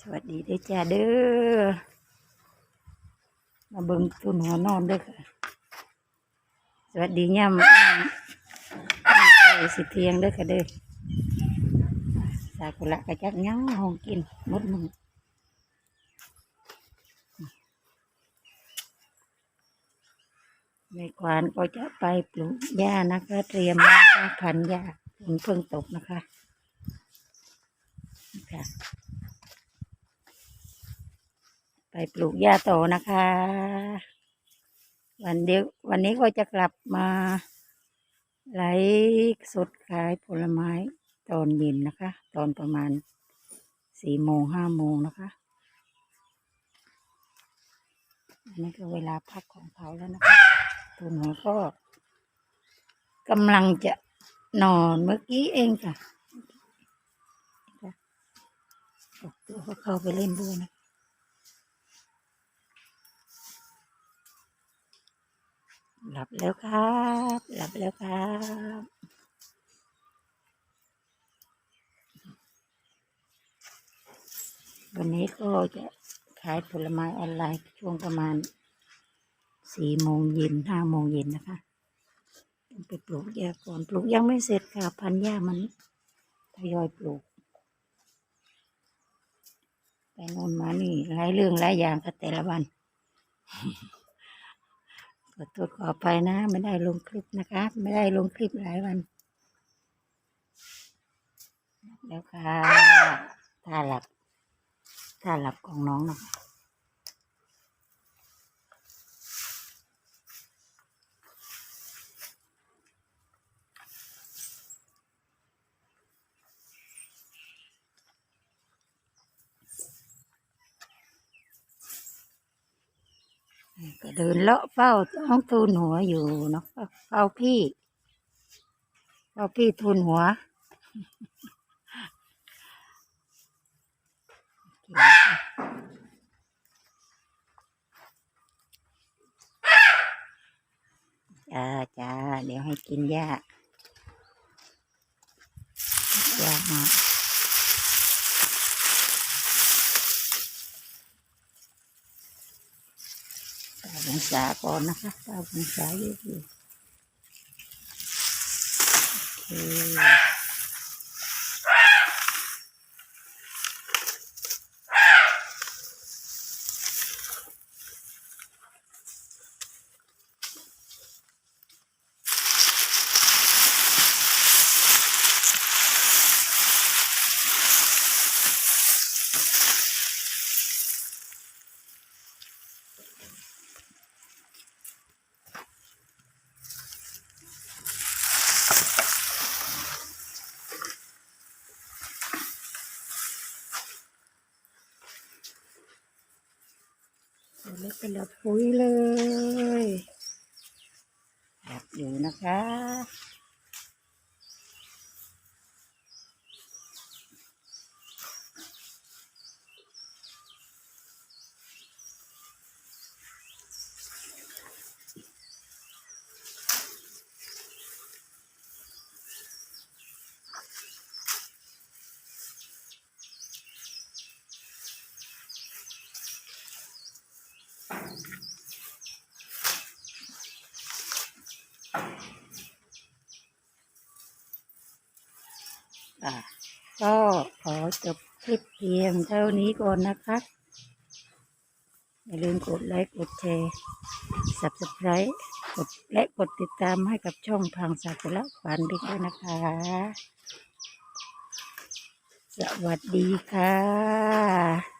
สวัสดีเด้อจ้าเด้อ มาเบิ่งตุนหัวนอนเด้อค่ะ สวัสดีย่ำย่สิเทียงเด้อค่ะเด้อ สากุระกระจักยังห้องกินมดมึงในควานก็จะไปปลูกหญ้านะคะเตรียมนะคะพันหญ้าฝนเพิ่งตกนะคะค่ะ ไปปลูกหญ้าโตนะคะ วันเดียววันนี้ก็จะกลับมาไลฟ์สดขายผลไม้ตอนเย็นนะคะ ตอนประมาณสี่โมงห้าโมงนะคะอันนี้ก็เวลาพักของเขาแล้วนะคะตัวหนูก็กำลังจะนอนเมื่อกี้เองค่ะตัวเขาเข้าไปเล่นด้วยนะ หลับแล้วครับ หลับแล้วครับวันนี้ก็จะขายผลไม้ออนไลน์ช่วงประมาณสี่โมงเย็นห้าโมงเย็นนะคะต้องไปปลูกหญ้าก่อนปลูกยังไม่เสร็จค่ะพันหญ้ามันทยอยปลูกไปโน่นมานี่หลายเรื่องหลายอย่างค่ะแต่ละวัน ขอโทษขอไปนะ ไม่ได้ลงคลิปนะคะ ไม่ได้ลงคลิปหลายวันแล้วค่ะท่าหลับท่าหลับของน้องนะคะ ก็เดินเลาะเฝ้าน้องทูนหัวอยู่เนาะเฝ้าพี่เฝ้าพี่ทูนหัวจ้าจ้าเดี๋ยวให้กินหญ้าหญ้ามาก องศาก่อนนะคะเก้าองศาเยอะอยู่โอเค เล็กเป็นแบบปุ๋ยเลยหลับอยู่นะคะ อะก็ขอจบคลิปเพียงเท่านี้ก่อนนะคะอย่าลืมกดไลค์ กดแชร์ subscribe กดและกดติดตามให้กับช่องทางสากุระฝันด้วยนะคะ สวัสดีค่ะ